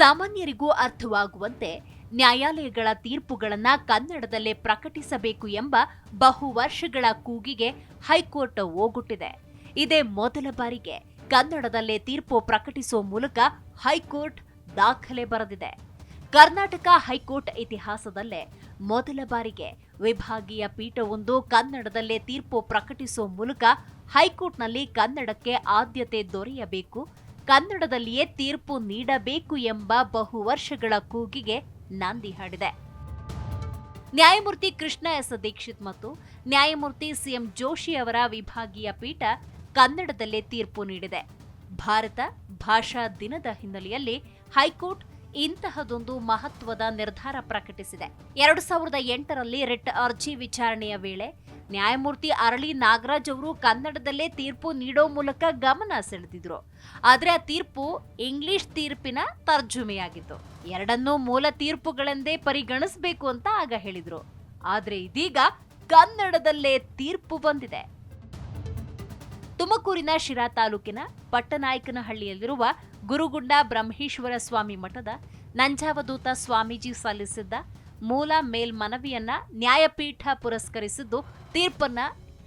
ಸಾಮಾನ್ಯರಿಗೂ ಅರ್ಥವಾಗುವಂತೆ ನ್ಯಾಯಾಲಯಗಳ ತೀರ್ಪುಗಳನ್ನು ಕನ್ನಡದಲ್ಲೇ ಪ್ರಕಟಿಸಬೇಕು ಎಂಬ ಬಹು ವರ್ಷಗಳ ಕೂಗಿಗೆ ಹೈಕೋರ್ಟ್ ಓಗುಟ್ಟಿದೆ ಇದೇ ಮೊದಲ ಬಾರಿಗೆ ಕನ್ನಡದಲ್ಲೇ ತೀರ್ಪು ಪ್ರಕಟಿಸುವ ಮೂಲಕ ಹೈಕೋರ್ಟ್ ದಾಖಲೆ ಬರೆದಿದೆ. ಕರ್ನಾಟಕ ಹೈಕೋರ್ಟ್ ಇತಿಹಾಸದಲ್ಲೇ ಮೊದಲ ಬಾರಿಗೆ ವಿಭಾಗೀಯ ಪೀಠವೊಂದು ಕನ್ನಡದಲ್ಲೇ ತೀರ್ಪು ಪ್ರಕಟಿಸುವ ಮೂಲಕ ಹೈಕೋರ್ಟ್ನಲ್ಲಿ ಕನ್ನಡಕ್ಕೆ ಆದ್ಯತೆ ದೊರೆಯಬೇಕು ಕನ್ನಡದಲ್ಲಿಯೇ ತೀರ್ಪು ನೀಡಬೇಕು ಎಂಬ ಬಹು ವರ್ಷಗಳ ಕೂಗಿಗೆ ನಾಂದಿ ಹಾಡಿದೆ. ನ್ಯಾಯಮೂರ್ತಿ ಕೃಷ್ಣ ಎಸ್ ದೀಕ್ಷಿತ್ ಮತ್ತು ನ್ಯಾಯಮೂರ್ತಿ ಸಿಎಂ ಜೋಶಿ ಅವರ ವಿಭಾಗೀಯ ಪೀಠ ಕನ್ನಡದಲ್ಲೇ ತೀರ್ಪು ನೀಡಿದೆ. ಭಾರತ ಭಾಷಾ ದಿನದ ಹಿನ್ನೆಲೆಯಲ್ಲಿ ಹೈಕೋರ್ಟ್ ಇಂತಹದೊಂದು ಮಹತ್ವದ ನಿರ್ಧಾರ ಪ್ರಕಟಿಸಿದೆ. ಎರಡು ಸಾವಿರದ ಎಂಟರಲ್ಲಿ ರಿಟ್ ಅರ್ಜಿ ವಿಚಾರಣೆಯ ವೇಳೆ ನ್ಯಾಯಮೂರ್ತಿ ಅರಳಿ ನಾಗರಾಜ್ ಅವರು ಕನ್ನಡದಲ್ಲೇ ತೀರ್ಪು ನೀಡೋ ಮೂಲಕ ಗಮನ ಸೆಳೆದಿದ್ರು. ಆದರೆ ಆ ತೀರ್ಪು ಇಂಗ್ಲಿಷ್ ತೀರ್ಪಿನ ತರ್ಜುಮೆಯಾಗಿತ್ತು. ಎರಡನ್ನೂ ಮೂಲ ತೀರ್ಪುಗಳೆಂದೇ ಪರಿಗಣಿಸಬೇಕು ಅಂತ ಆಗ ಹೇಳಿದ್ರು. ಆದರೆ ಇದೀಗ ಕನ್ನಡದಲ್ಲೇ ತೀರ್ಪು ಬಂದಿದೆ. ತುಮಕೂರಿನ ಶಿರಾ ತಾಲೂಕಿನ ಪಟ್ಟನಾಯಕನಹಳ್ಳಿಯಲ್ಲಿರುವ ಗುರುಗುಂಡ ಬ್ರಹ್ಮೇಶ್ವರ ಸ್ವಾಮಿ ಮಠದ ನಂಜಾವಧೂತ ಸ್ವಾಮೀಜಿ ಸಲ್ಲಿಸಿದ್ದ ಮೂಲ ಮೇಲ್ಮನವಿಯನ್ನ ನ್ಯಾಯಪೀಠ ಪುರಸ್ಕರಿಸಿದ್ದು ತೀರ್ಪನ್ನ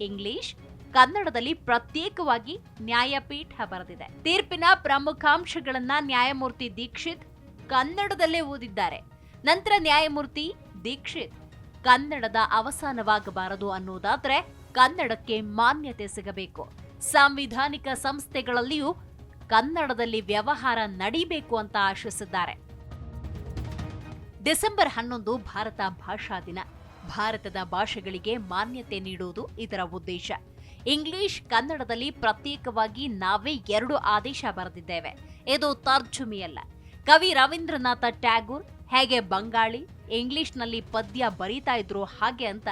ಇಂಗ್ಲಿಷ್, ಕನ್ನಡದಲ್ಲಿ ಪ್ರತ್ಯೇಕವಾಗಿ ನ್ಯಾಯಪೀಠ ಬರೆದಿದೆ. ತೀರ್ಪಿನ ಪ್ರಮುಖಾಂಶಗಳನ್ನ ನ್ಯಾಯಮೂರ್ತಿ ದೀಕ್ಷಿತ್ ಕನ್ನಡದಲ್ಲೇ ಓದಿದ್ದಾರೆ. ನಂತರ ನ್ಯಾಯಮೂರ್ತಿ ದೀಕ್ಷಿತ್ ಕನ್ನಡದ ಅವಸಾನವಾಗಬಾರದು ಅನ್ನೋದಾದ್ರೆ ಕನ್ನಡಕ್ಕೆ ಮಾನ್ಯತೆ ಸಿಗಬೇಕು. ಸಾಂವಿಧಾನಿಕ ಸಂಸ್ಥೆಗಳಲ್ಲಿಯೂ ಕನ್ನಡದಲ್ಲಿ ವ್ಯವಹಾರ ನಡೀಬೇಕು ಅಂತ ಆಶಿಸಿದ್ದಾರೆ. ಡಿಸೆಂಬರ್ ಹನ್ನೊಂದು ಭಾರತ ಭಾಷಾ ದಿನ. ಭಾರತದ ಭಾಷೆಗಳಿಗೆ ಮಾನ್ಯತೆ ನೀಡುವುದು ಇದರ ಉದ್ದೇಶ. ಇಂಗ್ಲಿಷ್, ಕನ್ನಡದಲ್ಲಿ ಪ್ರತ್ಯೇಕವಾಗಿ ನಾವೇ ಎರಡು ಆದೇಶ ಬರೆದಿದ್ದೇವೆ. ಇದು ತರ್ಜುಮಿಯಲ್ಲ. ಕವಿ ರವೀಂದ್ರನಾಥ ಟ್ಯಾಗೂರ್ ಹೇಗೆ ಬಂಗಾಳಿ, ಇಂಗ್ಲಿಷ್ನಲ್ಲಿ ಪದ್ಯ ಬರೀತಾ ಇದ್ರು ಹಾಗೆ ಅಂತ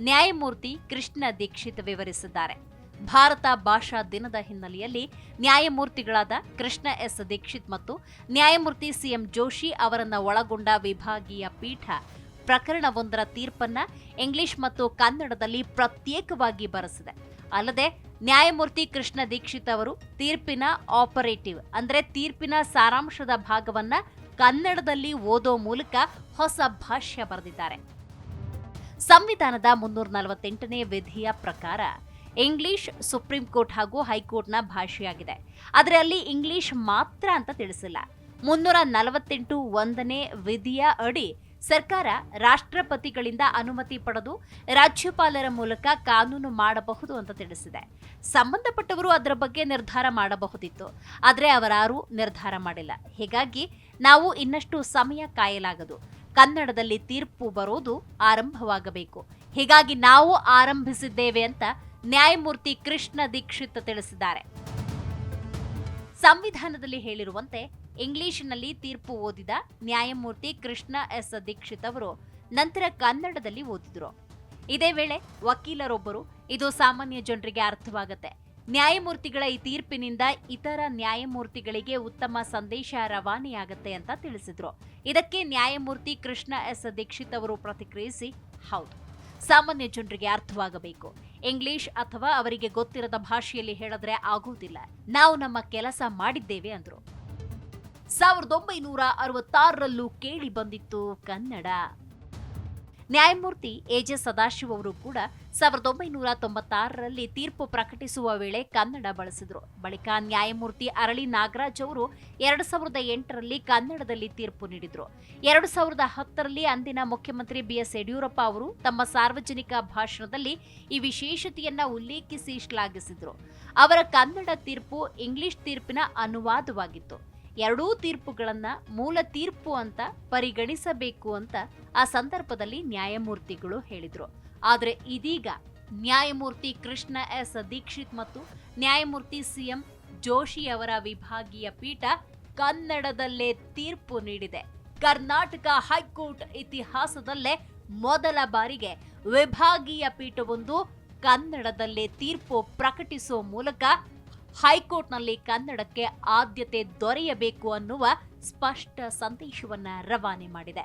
ನ್ಯಾಯಮೂರ್ತಿ ಕೃಷ್ಣ ದೀಕ್ಷಿತ್ ವಿವರಿಸಿದ್ದಾರೆ. ಭಾರತ ಭಾಷಾ ದಿನದ ಹಿನ್ನೆಲೆಯಲ್ಲಿ ನ್ಯಾಯಮೂರ್ತಿಗಳಾದ ಕೃಷ್ಣ ಎಸ್ ದೀಕ್ಷಿತ್ ಮತ್ತು ನ್ಯಾಯಮೂರ್ತಿ ಸಿಎಂ ಜೋಶಿ ಅವರನ್ನು ಒಳಗೊಂಡ ವಿಭಾಗೀಯ ಪೀಠ ಪ್ರಕರಣವೊಂದರ ತೀರ್ಪನ್ನ ಇಂಗ್ಲಿಷ್ ಮತ್ತು ಕನ್ನಡದಲ್ಲಿ ಪ್ರತ್ಯೇಕವಾಗಿ ಬರೆಸಿದೆ. ಅಲ್ಲದೆ, ನ್ಯಾಯಮೂರ್ತಿ ಕೃಷ್ಣ ದೀಕ್ಷಿತ್ ಅವರು ತೀರ್ಪಿನ ಆಪರೇಟಿವ್ ಅಂದರೆ ತೀರ್ಪಿನ ಸಾರಾಂಶದ ಭಾಗವನ್ನ ಕನ್ನಡದಲ್ಲಿ ಓದೋ ಮೂಲಕ ಹೊಸ ಭಾಷ್ಯ ಬರೆದಿದ್ದಾರೆ. ಸಂವಿಧಾನದ ಮುನ್ನೂರ ನಲವತ್ತೆಂಟನೇ ವಿಧಿಯ ಪ್ರಕಾರ ಇಂಗ್ಲಿಷ್ ಸುಪ್ರೀಂ ಕೋರ್ಟ್ ಹಾಗೂ ಹೈಕೋರ್ಟ್ನ ಭಾಷೆಯಾಗಿದೆ. ಆದರೆ ಅಲ್ಲಿ ಇಂಗ್ಲಿಷ್ ಮಾತ್ರ ಅಂತ ತಿಳಿಸಿಲ್ಲ. ಮುನ್ನೂರ ನಲವತ್ತೆಂಟು ಒಂದನೇ ವಿಧಿಯ ಅಡಿ ಸರ್ಕಾರ ರಾಷ್ಟ್ರಪತಿಗಳಿಂದ ಅನುಮತಿ ಪಡೆದು ರಾಜ್ಯಪಾಲರ ಮೂಲಕ ಕಾನೂನು ಮಾಡಬಹುದು ಅಂತ ತಿಳಿಸಿದೆ. ಸಂಬಂಧಪಟ್ಟವರು ಅದರ ಬಗ್ಗೆ ನಿರ್ಧಾರ ಮಾಡಬಹುದಿತ್ತು. ಆದರೆ ಅವರಾರೂ ನಿರ್ಧಾರ ಮಾಡಿಲ್ಲ. ಹೀಗಾಗಿ ನಾವು ಇನ್ನಷ್ಟು ಸಮಯ ಕಾಯಲಾಗದು. ಕನ್ನಡದಲ್ಲಿ ತೀರ್ಪು ಬರೋದು ಆರಂಭವಾಗಬೇಕು. ಹೀಗಾಗಿ ನಾವು ಆರಂಭಿಸಿದ್ದೇವೆ ಅಂತ ನ್ಯಾಯಮೂರ್ತಿ ಕೃಷ್ಣ ದೀಕ್ಷಿತ್ ತಿಳಿಸಿದ್ದಾರೆ. ಸಂವಿಧಾನದಲ್ಲಿ ಹೇಳಿರುವಂತೆ ಇಂಗ್ಲಿಷ್ನಲ್ಲಿ ತೀರ್ಪು ಓದಿದ ನ್ಯಾಯಮೂರ್ತಿ ಕೃಷ್ಣ ಎಸ್ ದೀಕ್ಷಿತ್ ಅವರು ನಂತರ ಕನ್ನಡದಲ್ಲಿ ಓದಿದ್ರು. ಇದೇ ವೇಳೆ ವಕೀಲರೊಬ್ಬರು, ಇದು ಸಾಮಾನ್ಯ ಜನರಿಗೆ ಅರ್ಥವಾಗುತ್ತೆ. ನ್ಯಾಯಮೂರ್ತಿಗಳ ಈ ತೀರ್ಪಿನಿಂದ ಇತರ ನ್ಯಾಯಮೂರ್ತಿಗಳಿಗೆ ಉತ್ತಮ ಸಂದೇಶ ರವಾನೆಯಾಗತ್ತೆ ಅಂತ ತಿಳಿಸಿದ್ರು. ಇದಕ್ಕೆ ನ್ಯಾಯಮೂರ್ತಿ ಕೃಷ್ಣ ಎಸ್ ದೀಕ್ಷಿತ್ ಅವರು ಪ್ರತಿಕ್ರಿಯಿಸಿ, ಹೌದು. ಸಾಮಾನ್ಯ ಜನರಿಗೆ ಅರ್ಥವಾಗಬೇಕು. ಇಂಗ್ಲಿಷ್ ಅಥವಾ ಅವರಿಗೆ ಗೊತ್ತಿರದ ಭಾಷೆಯಲ್ಲಿ ಹೇಳಿದ್ರೆ ಆಗೋದಿಲ್ಲ ನಾವು ನಮ್ಮ ಕೆಲಸ ಮಾಡಿದ್ದೇವೆ ಅಂದ್ರು. ಸಾವಿರದ ಒಂಬೈನೂರ ಅರವತ್ತಾರರಲ್ಲೂ ಕೇಳಿ ಬಂದಿತ್ತು ಕನ್ನಡ. ನ್ಯಾಯಮೂರ್ತಿ ಎಜೆ ಸದಾಶಿವ್ ಅವರು ಕೂಡ ಸಾವಿರದ ಒಂಬೈನೂರ ತೊಂಬತ್ತಾರರಲ್ಲಿ ತೀರ್ಪು ಪ್ರಕಟಿಸುವ ವೇಳೆ ಕನ್ನಡ ಬಳಸಿದ್ರು. ಬಳಿಕ ನ್ಯಾಯಮೂರ್ತಿ ಅರಳಿ ನಾಗರಾಜ್ ಅವರು ಎರಡು ಸಾವಿರದ ಎಂಟರಲ್ಲಿ ಕನ್ನಡದಲ್ಲಿ ತೀರ್ಪು ನೀಡಿದ್ರು. ಎರಡು ಸಾವಿರದ ಹತ್ತರಲ್ಲಿ ಅಂದಿನ ಮುಖ್ಯಮಂತ್ರಿ ಬಿಎಸ್ ಯಡಿಯೂರಪ್ಪ ಅವರು ತಮ್ಮ ಸಾರ್ವಜನಿಕ ಭಾಷಣದಲ್ಲಿ ಈ ವಿಶೇಷತೆಯನ್ನ ಉಲ್ಲೇಖಿಸಿ ಶ್ಲಾಘಿಸಿದ್ರು. ಅವರ ಕನ್ನಡ ತೀರ್ಪು ಇಂಗ್ಲಿಷ್ ತೀರ್ಪಿನ ಅನುವಾದವಾಗಿತ್ತು. ಎರಡೂ ತೀರ್ಪುಗಳನ್ನ ಮೂಲ ತೀರ್ಪು ಅಂತ ಪರಿಗಣಿಸಬೇಕು ಅಂತ ಆ ಸಂದರ್ಭದಲ್ಲಿ ನ್ಯಾಯಮೂರ್ತಿಗಳು ಹೇಳಿದ್ರು. ಆದರೆ ಇದೀಗ ನ್ಯಾಯಮೂರ್ತಿ ಕೃಷ್ಣ ಎಸ್ ದೀಕ್ಷಿತ್ ಮತ್ತು ನ್ಯಾಯಮೂರ್ತಿ ಸಿಎಂ ಜೋಶಿ ಅವರ ವಿಭಾಗೀಯ ಪೀಠ ಕನ್ನಡದಲ್ಲೇ ತೀರ್ಪು ನೀಡಿದೆ. ಕರ್ನಾಟಕ ಹೈಕೋರ್ಟ್ ಇತಿಹಾಸದಲ್ಲೇ ಮೊದಲ ಬಾರಿಗೆ ವಿಭಾಗೀಯ ಪೀಠವೊಂದು ಕನ್ನಡದಲ್ಲೇ ತೀರ್ಪು ಪ್ರಕಟಿಸುವ ಮೂಲಕ ಹೈಕೋರ್ಟ್ನಲ್ಲಿ ಕನ್ನಡಕ್ಕೆ ಆದ್ಯತೆ ದೊರೆಯಬೇಕು ಅನ್ನುವ ಸ್ಪಷ್ಟ ಸಂದೇಶವನ್ನ ರವಾನೆ ಮಾಡಿದೆ.